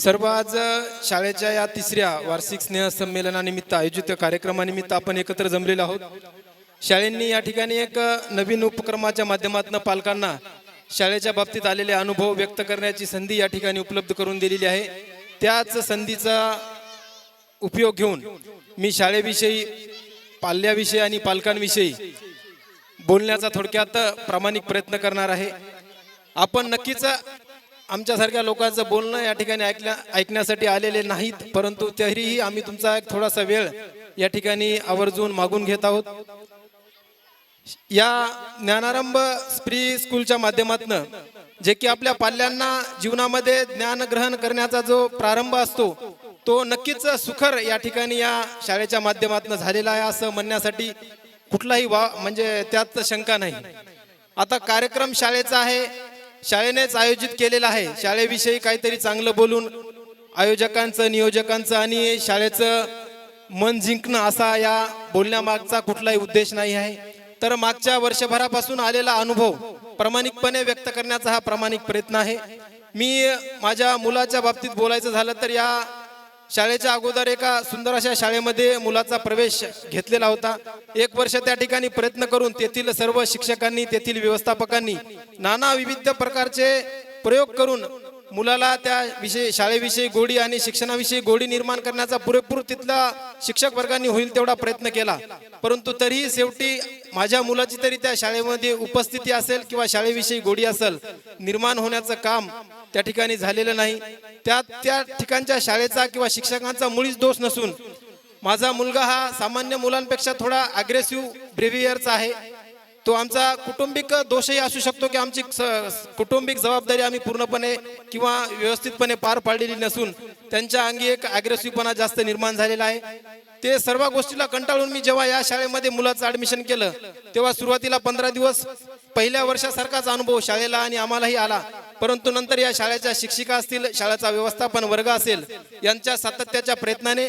सर्व आज शाळेच्या या तिसऱ्या वार्षिक स्नेह संमेलनानिमित्त आयोजित कार्यक्रमानिमित्त आपण एकत्र जमलेलो आहोत. शाळेंनी या ठिकाणी एक नवीन उपक्रमाच्या माध्यमातून पालकांना शाळेच्या बाबतीत आलेले अनुभव व्यक्त करण्याची संधी या ठिकाणी उपलब्ध करून दिलेली आहे. त्याच संधीचा उपयोग घेऊन मी शाळेविषयी पाल्याविषयी आणि पालकांविषयी बोलण्याचा थोडक्यात प्रामाणिक प्रयत्न करणार आहे. आपण नक्कीच आमच्यासारख्या लोकांचं बोलणं या ठिकाणी ऐकल्या ऐकण्यासाठी आलेले नाहीत परंतु तरीही आम्ही तुमचा एक थोडासा वेळ या ठिकाणी आवर्जून मागून घेत आहोत. या ज्ञानारंभ स्प्री स्कूलच्या माध्यमातून जे की आपल्या पाल्यांना जीवनामध्ये ज्ञान ग्रहण करण्याचा जो प्रारंभ असतो तो नक्कीच सुखर या ठिकाणी या शाळेच्या माध्यमातून झालेला आहे असं म्हणण्यासाठी कुठलाही वा म्हणजे त्यात शंका नाही. आता कार्यक्रम शाळेचा आहे शाळेनेच आयोजित केलेलं आहे. शाळेविषयी काहीतरी चांगलं बोलून आयोजकांचं नियोजकांचं आणि शाळेचं मन जिंकणं असा या बोलण्यामागचा कुठलाही उद्देश नाही आहे. तर मागच्या वर्षभरापासून आलेला अनुभव प्रामाणिकपणे व्यक्त करण्याचा हा प्रामाणिक प्रयत्न आहे. मी माझ्या मुलाच्या बाबतीत बोलायचं झालं तर या शाळेच्या अगोदर एका सुंदर अशा शाळेमध्ये मुलाचा प्रवेश घेतलेला होता. एक वर्ष त्या ठिकाणी प्रयत्न करून तेथील सर्व शिक्षकांनी तेथील व्यवस्थापकांनी नाना विविध प्रकारचे प्रयोग करून मुलाला त्या विषय शाळेविषयी गोडी आणि शिक्षणाविषयी गोडी निर्माण करण्याचा पुरेपूर तिथला शिक्षक वर्गांनी होईल तेवढा प्रयत्न केला. परंतु तरीही शेवटी माझ्या मुलाची तरी त्या शाळेमध्ये उपस्थिती असेल किंवा शाळेविषयी गोडी असेल निर्माण होण्याचं काम त्या ठिकाणी झालेलं नाही. त्या त्या ठिकाणच्या शाळेचा किंवा शिक्षकांचा मुळीच दोष नसून माझा मुलगा हा सामान्य मुलांपेक्षा थोडा अग्रेसिव्ह ब्रेव्हियरचा आहे. तो आमचा कुटुंबिक दोषही असू शकतो की आमची स- कुटुंबिक जबाबदारी आम्ही पूर्णपणे किंवा व्यवस्थितपणे पार पाडलेली नसून त्यांच्या अंगी एक अग्रेसिव्हपणा जास्त निर्माण झालेला आहे. ते सर्व गोष्टीला कंटाळून मी जेव्हा या शाळेमध्ये मुलाचं ऍडमिशन केलं तेव्हा सुरुवातीला पंधरा दिवस पहिल्या वर्षासारखाच अनुभव शाळेला आणि आम्हालाही आला. परंतु नंतर या शाळेच्या शिक्षिका असतील शाळेचा व्यवस्थापन वर्ग असेल यांच्या सातत्याच्या प्रयत्नाने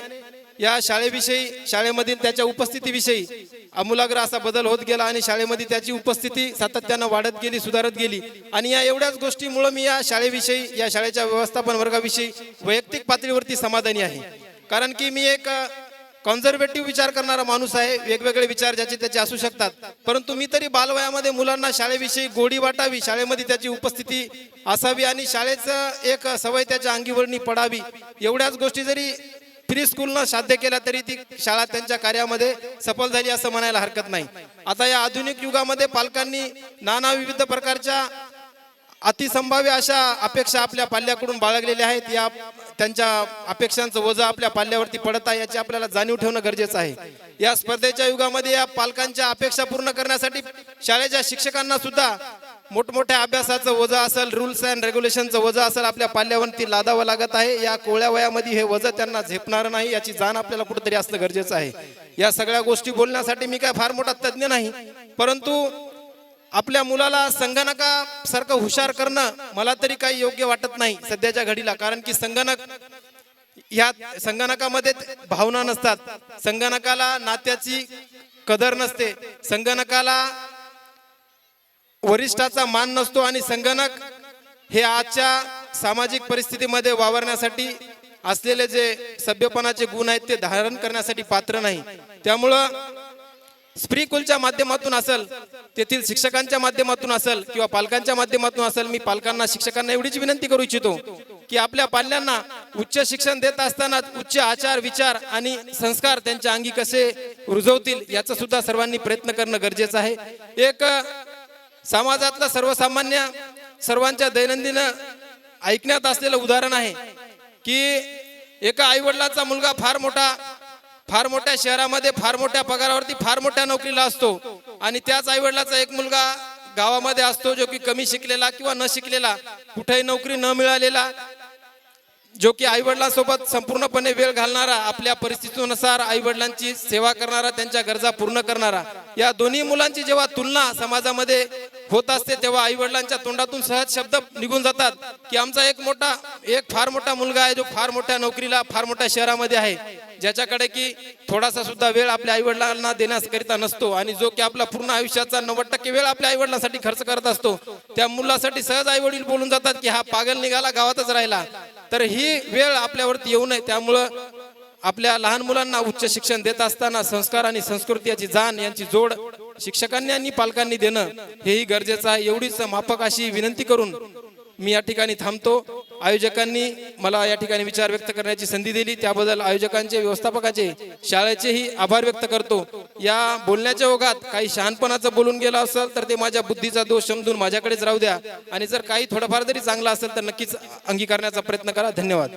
या शाळेविषयी शाळेमधील त्याच्या उपस्थितीविषयी आमूलाग्र असा बदल होत गेला आणि शाळेमध्ये त्याची उपस्थिती सातत्यानं वाढत गेली सुधारत गेली. आणि या एवढ्याच गोष्टीमुळं मी या शाळेविषयी या शाळेच्या व्यवस्थापन वर्गाविषयी वैयक्तिक पातळीवरती समाधानी आहे. कारण की मी एक कॉन्झर्वेटिव्ह विचार करणारा माणूस आहे वेगवेगळे विचार ज्याचे त्याचे असू शकतात. परंतु मी तरी बालवयामध्ये मुलांना शाळेविषयी गोडी वाटावी शाळेमध्ये त्याची उपस्थिती असावी आणि शाळेचं एक सवय त्याच्या अंगीवरणी पडावी एवढ्याच गोष्टी जरी थ्री स्कूलनं साध्य केला तरी ती शाळा त्यांच्या कार्यामध्ये सफल झाली असं म्हणायला हरकत नाही. आता या आधुनिक युगामध्ये पालकांनी नाना विविध प्रकारच्या अतिसंभाव्य अशा अपेक्षा आपल्या पाल्याकडून बाळगलेल्या आहेत. या त्यांच्या अपेक्षांचं वजा आपल्या पाल्यावरती पडत आहे याची आपल्याला जाणीव ठेवणं गरजेचं आहे. या स्पर्धेच्या युगामध्ये या पालकांच्या अपेक्षा पूर्ण करण्यासाठी शाळेच्या शिक्षकांना सुद्धा मोठमोठ्या अभ्यासाचं वजं असेल रुल्स अँड रेग्युलेशनचं वजं असेल आपल्या पाल्यावरती लादावं लागत आहे. या कोळ्या वयामध्ये हे वजं त्यांना झेपणार नाही याची जाण आपल्याला कुठेतरी असणं गरजेचं आहे. या सगळ्या गोष्टी बोलण्यासाठी मी काय फार मोठा तज्ज्ञ नाही परंतु आपल्या मुलाला संगणकासारखं हुशार करणं मला तरी काही योग्य वाटत नाही सध्याच्या घडीला कारण की संगणक या संगणकामध्ये भावना नसतात. संगणकाला नात्याची कदर नसते. संगणकाला वरिष्ठाचा मान नसतो आणि संगणक हे आजच्या सामाजिक परिस्थितीमध्ये वावरण्यासाठी असलेले जे सभ्यपणाचे गुण आहेत ते धारण करण्यासाठी पात्र नाही. त्यामुळं स्प्रीकुलच्या माध्यमातून असेल तेथील शिक्षकांच्या माध्यमातून असेल किंवा पालकांच्या माध्यमातून असेल मी पालकांना शिक्षकांना एवढीच विनंती करू इच्छितो की आपल्या पाल्यांना उच्च शिक्षण देत असताना उच्च आचार विचार आणि संस्कार त्यांच्या अंगी कसे रुजवतील याचा सुद्धा सर्वांनी प्रयत्न करणं गरजेचं आहे. एक समाजातलं सर्वसामान्य सर्वांच्या दैनंदिन ऐकण्यात असलेलं उदाहरण आहे की एका आईवडिलाचा मुलगा फार मोठा फार मोठ्या शहरामध्ये फार मोठ्या पगारावरती फार मोठ्या नोकरीला असतो आणि त्याच आईवडिलाचा एक मुलगा गावामध्ये असतो जो की कमी शिकलेला किंवा न शिकलेला कुठेही नोकरी न मिळालेला जो की आईवडिलांसोबत संपूर्णपणे वेळ घालणारा आपल्या परिस्थितीनुसार आईवडिलांची सेवा करणारा त्यांच्या गरजा पूर्ण करणारा या दोन्ही मुलांची जेव्हा तुलना समाजामध्ये होत असते तेव्हा आईवडिलांच्या तोंडातून सहज शब्द निघून जातात की आमचा एक मोठा एक फार मोठा मुलगा आहे जो फार मोठ्या नोकरीला फार मोठ्या शहरामध्ये आहे ज्याच्याकडे की थोडासा सुद्धा वेळ आपल्या आईवडिलांना देण्याकरिता नसतो आणि जो की आपला पूर्ण आयुष्याचा नव्वद टक्के वेळ आपल्या आईवडिलांसाठी खर्च करत असतो त्या मुलासाठी सहज आईवडील बोलून जातात की हा पागल निघाला गावातच राहिला. तर ही वेळ आपल्यावरती येऊ नये. त्यामुळं आपल्या लहान मुलांना उच्च शिक्षण देत असताना संस्कार आणि संस्कृती याची जाण यांची जोड शिक्षकांनी आणि पालकांनी देणं हेही गरजेचं आहे. एवढीच माफक अशी विनंती करून मी या ठिकाणी थांबतो. आयोजकांनी मला या ठिकाणी विचार व्यक्त करण्याची संधी दिली. त्याबद्दल आयोजकांचे व्यवस्थापकाचे शाळेचेही आभार व्यक्त करतो. या बोलण्याच्या ओघात काही शहाणपणाचं बोलून गेलं असेल तर ते माझ्या बुद्धीचा दोष समजून माझ्याकडेच राहू द्या. आणि जर काही थोडंफार जरी चांगलं असेल तर नक्कीच अंगीकारण्याचा प्रयत्न करा. धन्यवाद.